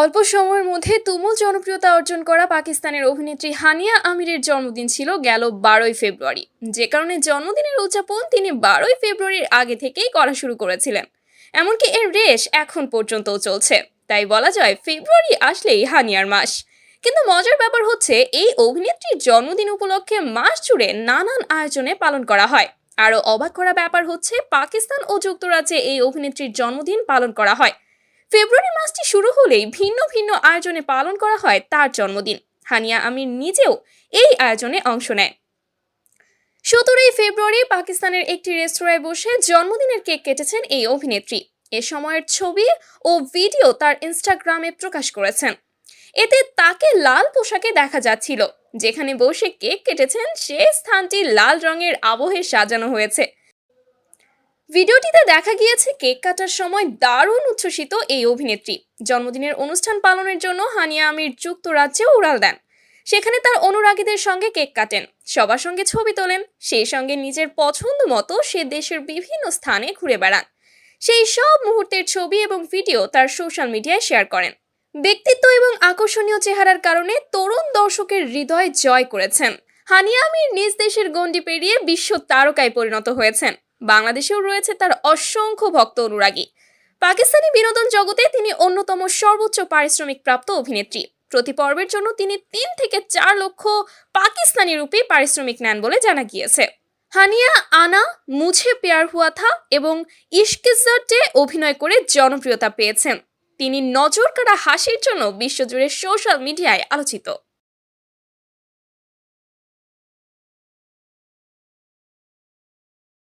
অল্প সময়ের মধ্যে তুমুল জনপ্রিয়তা অর্জন করা পাকিস্তানের অভিনেত্রী হানিয়া আমিরের জন্মদিন ছিল গেল বারোই ফেব্রুয়ারি। যে কারণে জন্মদিনের উদযাপন তিনি বারোই ফেব্রুয়ারির আগে থেকেই করা শুরু করেছিলেন। এমনকি এর রেশ এখন পর্যন্তও চলছে। তাই বলা যায়, ফেব্রুয়ারি আসলেই হানিয়ার মাস। কিন্তু মজার ব্যাপার হচ্ছে, এই অভিনেত্রীর জন্মদিন উপলক্ষে মাস জুড়ে নানান আয়োজনে পালন করা হয়। আরও অবাক করা ব্যাপার হচ্ছে, পাকিস্তান ও যুক্তরাজ্যে এই অভিনেত্রীর জন্মদিন পালন করা হয়। ফেব্রুয়ারি মাসটি শুরু হলেই ভিন্ন ভিন্ন আয়োজনে পালন করা হয় তার জন্মদিন। হানিয়া আমির নিজেও এই আয়োজনে অংশ নেয়। সতেরোই ফেব্রুয়ারি পাকিস্তানের একটি রেস্তোরাঁয় বসে জন্মদিনের কেক কেটেছেন এই অভিনেত্রী। এ সময়ের ছবি ও ভিডিও তার ইনস্টাগ্রামে প্রকাশ করেছেন। এতে তাকে লাল পোশাকে দেখা যাচ্ছিল। যেখানে বসে কেক কেটেছেন, সে স্থানটি লাল রঙের আবহে সাজানো হয়েছে। ভিডিওটিতে দেখা গিয়েছে কেক কাটার সময় দারুণ উচ্ছ্বসিত এই অভিনেত্রী। জন্মদিনের অনুষ্ঠান পালনের জন্য হানিয়া আমির যুক্তরাজ্যেও উড়াল দেন। সেখানে তার অনুরাগীদের সঙ্গে কেক কাটেন। সবার সঙ্গে ছবি তোলেন। সেই সঙ্গে নিজের পছন্দ মতো সে দেশের বিভিন্ন স্থানে ঘুরে বেড়ান। সেই সব মুহূর্তের ছবি এবং ভিডিও তার সোশ্যাল মিডিয়ায় শেয়ার করেন। ব্যক্তিত্ব এবং আকর্ষণীয় চেহারার কারণে তরুণ দর্শকের হৃদয় জয় করেছেন। হানিয়া আমির নিজ দেশের গণ্ডি পেরিয়ে বিশ্ব তারকায় পরিণত হয়েছেন। বাংলাদেশেও রয়েছে তার অসংখ্য ভক্ত অনুরাগী। পাকিস্তানি বিনোদন জগতে তিনি অন্যতম সর্বোচ্চ পারিশ্রমিক প্রাপ্ত অভিনেত্রী। প্রতি পর্বের জন্য তিনি তিন থেকে চার লক্ষ পাকিস্তানি রূপে পারিশ্রমিক নেন বলে জানা গিয়েছে। হানিয়া, আনা, মুঝে পেয়ার হুয়া থা এবং ইশকিজাটে অভিনয় করে জনপ্রিয়তা পেয়েছেন। তিনি নজর কাড়া হাসির জন্য বিশ্বজুড়ে সোশ্যাল মিডিয়ায় আলোচিত।